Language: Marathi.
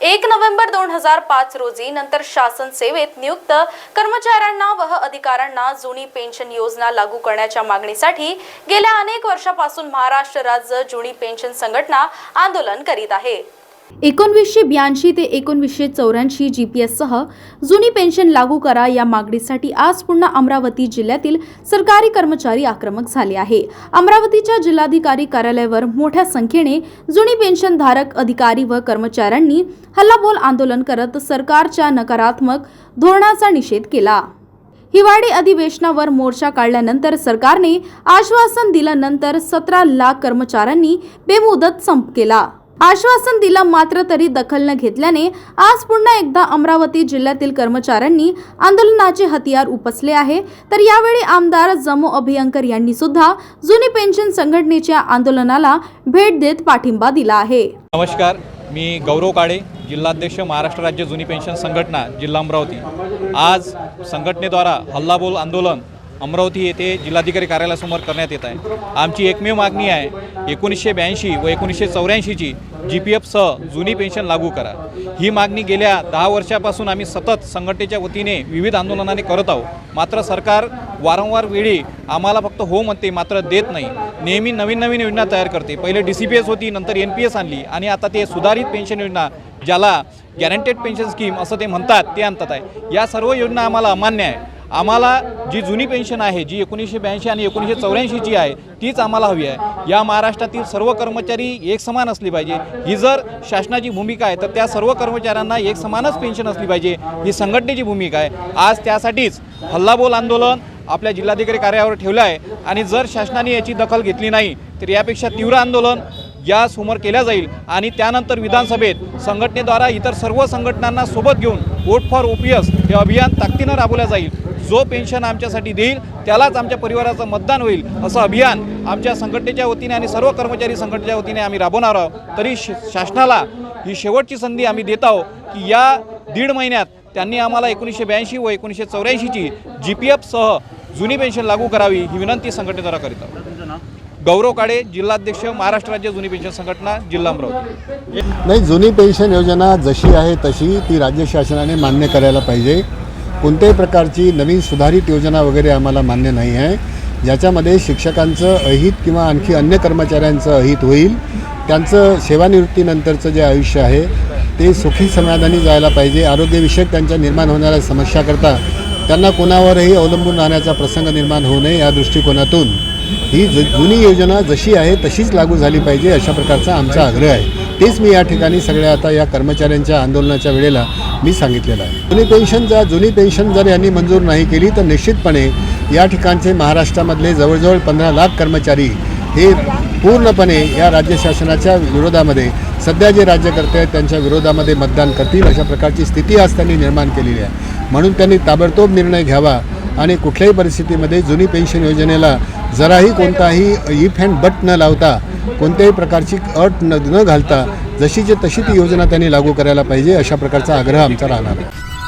एक नोव्हेंबर दोन हजार पाच रोजी नंतर शासन सेवेत नियुक्त कर्मचाऱ्यांना व अधिकाऱ्यांना जुनी पेन्शन योजना लागू करण्याच्या मागणीसाठी गेल्या अनेक वर्षापासून महाराष्ट्र राज्य जुनी पेन्शन संघटना आंदोलन करीत आहे. एकोणवीसशे ब्याऐंशी ते एकोणवीसशे चौऱ्याऐंशी जी पी एससह जुनी पेन्शन लागू करा या मागणीसाठी आज पुन्हा अमरावती जिल्ह्यातील सरकारी कर्मचारी आक्रमक झाले आहे. अमरावतीच्या जिल्हाधिकारी कार्यालयावर मोठ्या संख्येने जुनी पेन्शन धारक अधिकारी व कर्मचाऱ्यांनी हल्लाबोल आंदोलन करत सरकारच्या नकारात्मक धोरणाचा निषेध केला. हिवाळी अधिवेशनावर मोर्चा काढल्यानंतर सरकारने आश्वासन दिल्यानंतर सतरा लाख कर्मचाऱ्यांनी बेमुदत संप केला. आश्वासन दिलं मात्र तरी दखल न घेतल्याने आज पुन्हा एकदा अमरावती जिल्ह्यातील कर्मचाऱ्यांनी आंदोलनाचे हतियार उपसले आहे. तर यावेळी आमदार जमो अभियंकर यांनी सुद्धा जुनी पेन्शन संघटनेच्या आंदोलनाला भेट देत पाठिंबा दिला आहे. नमस्कार मी गौरव काळे जिल्हाध्यक्ष महाराष्ट्र राज्य जुनी पेन्शन संघटना जिल्हा अमरावती. आज संघटनेद्वारा हल्लाबोल आंदोलन अमरावती येथे जिल्हाधिकारी कार्यालयासमोर करण्यात येत आहे. आमची एकमेव मागणी आहे एकोणीसशे ब्याऐंशी व एकोणीसशे चौऱ्याऐंशीची जी पी एफसह जुनी पेन्शन लागू करा. ही मागणी गेल्या दहा वर्षापासून आम्ही सतत संघटनेच्या वतीने विविध आंदोलनाने करत आहोत. मात्र सरकार वारंवार वेळी आम्हाला फक्त हो म्हणते मात्र देत नाही. नेहमी नवीन नवीन योजना तयार करते. पहिले डी सी पी एस होती नंतर एन पी एस आणली आणि आता ते सुधारित पेन्शन योजना ज्याला गॅरंटेड पेन्शन स्कीम असं ते म्हणतात ते आणतात आहे. या सर्व योजना आम्हाला अमान्य आहे. आम्हाला जी जुनी पेन्शन आहे जी एकोणीसशे ब्याऐंशी आणि एकोणीसशे चौऱ्याऐंशीची आहे तीच आम्हाला हवी आहे. या महाराष्ट्रातील सर्व कर्मचारी एक समान असली पाहिजे. ही जर शासनाची भूमिका आहे तर त्या सर्व कर्मचाऱ्यांना एक समानच पेन्शन असली पाहिजे. ही संघटनेची भूमिका आहे. आज त्यासाठीच हल्लाबोल आंदोलन आपल्या जिल्हाधिकारी कार्यावर ठेवलं आहे. आणि जर शासनाने याची दखल घेतली नाही तर यापेक्षा तीव्र आंदोलन या समोर केल्या जाईल. आणि त्यानंतर विधानसभेत संघटनेद्वारा इतर सर्व संघटनांना सोबत घेऊन vote for O P S हे अभियान ताकदीनं राबवलं जाईल. जो पेन्शन आमच्यासाठी देईल त्यालाच आमच्या परिवाराचं मतदान होईल असं अभियान आमच्या संघटनेच्या वतीने आणि सर्व कर्मचारी संघटनेच्या वतीने आम्ही राबवणार आहोत. तरी श शासनाला ही शेवटची संधी आम्ही देत आहोत की या दीड महिन्यात त्यांनी आम्हाला एकोणीसशे ब्याऐंशी व एकोणीसशे चौऱ्याऐंशीची जी पी एफसह जुनी पेन्शन लागू करावी ही विनंती संघटनेद्वारा करीत आहोत. गौरव काळे जिल्हाध्यक्ष महाराष्ट्र राज्य जुनी पेन्शन संघटना जिल्हा अमरावती. नाही जुनी पेन्शन योजना जशी आहे तशी ती राज्य शासनाने मान्य करायला पाहिजे. कोणत्याही प्रकारची नवीन सुधारित योजना वगैरे आम्हाला मान्य नाही आहे. ज्याच्यामध्ये शिक्षकांचं अहित किंवा आणखी अन्य कर्मचाऱ्यांचं अहित होईल. त्यांचं सेवानिवृत्तीनंतरचं जे आयुष्य आहे ते सुखी समाधानी जायला पाहिजे. आरोग्यविषयक त्यांच्या निर्माण होणाऱ्या समस्याकरता त्यांना कोणावरही अवलंबून राहण्याचा प्रसंग निर्माण होऊ नये या दृष्टिकोनातून. ही ज जुनी योजना जशी आहे तशीच लागू झाली पाहिजे अशा प्रकारचा आमचा आग्रह आहे. तेच मी या ठिकाणी सगळ्या आता या कर्मचाऱ्यांच्या आंदोलनाच्या वेळेला मी सांगितलेलं आहे. जुनी पेन्शन जर जुनी पेन्शन जर यांनी मंजूर नाही केली तर निश्चितपणे या ठिकाणचे महाराष्ट्रामधले जवळजवळ पंधरा लाख कर्मचारी हे पूर्णपणे या राज्य शासनाच्या विरोधामध्ये सध्या जे राज्यकर्ते आहेत त्यांच्या विरोधामध्ये मतदान करतील अशा प्रकारची स्थिती आज त्यांनी निर्माण केलेली आहे. म्हणून त्यांनी ताबडतोब निर्णय घ्यावा आणि कुठल्याही परिस्थितीमध्ये जुनी पेन्शन योजनेला जराही कोणताही इफ अँड बट न लावता कोणत्याही प्रकारची अट न न घालता जशीची तशी ती योजना त्यांनी लागू करायला पाहिजे अशा प्रकारचा आग्रह आमचा राहणार आहे.